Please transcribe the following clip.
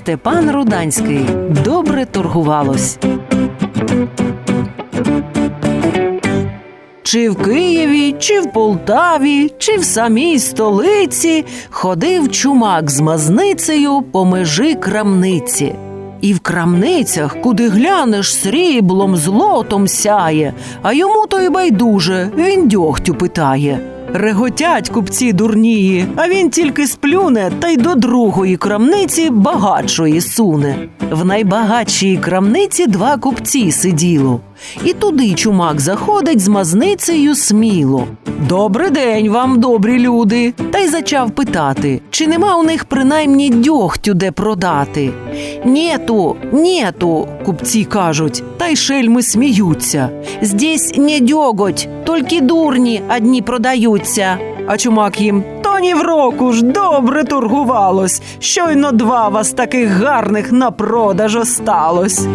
Степан Руданський добре торгувалось. Чи в Києві, чи в Полтаві, чи в самій столиці ходив чумак з мазницею по межі крамниці. І в крамницях, куди глянеш, сріблом, злотом сяє, а йому то й байдуже, він дьогтю питає. Реготять купці дурнії, а він тільки сплюне та й до другої крамниці багатшої суне. В найбагатшій крамниці два купці сиділо. І туди чумак заходить з мазницею сміло. Добрий день вам, добрі люди. Та й зачав питати, чи нема у них принаймні дьогтю де продати. Нету, нету, купці кажуть, та й шельми сміються. Здесь не дьоготь, тільки дурні одні продаються. А чумак їм то ні в року ж добре торгувалось. Щойно два вас таких гарних на продаж осталось.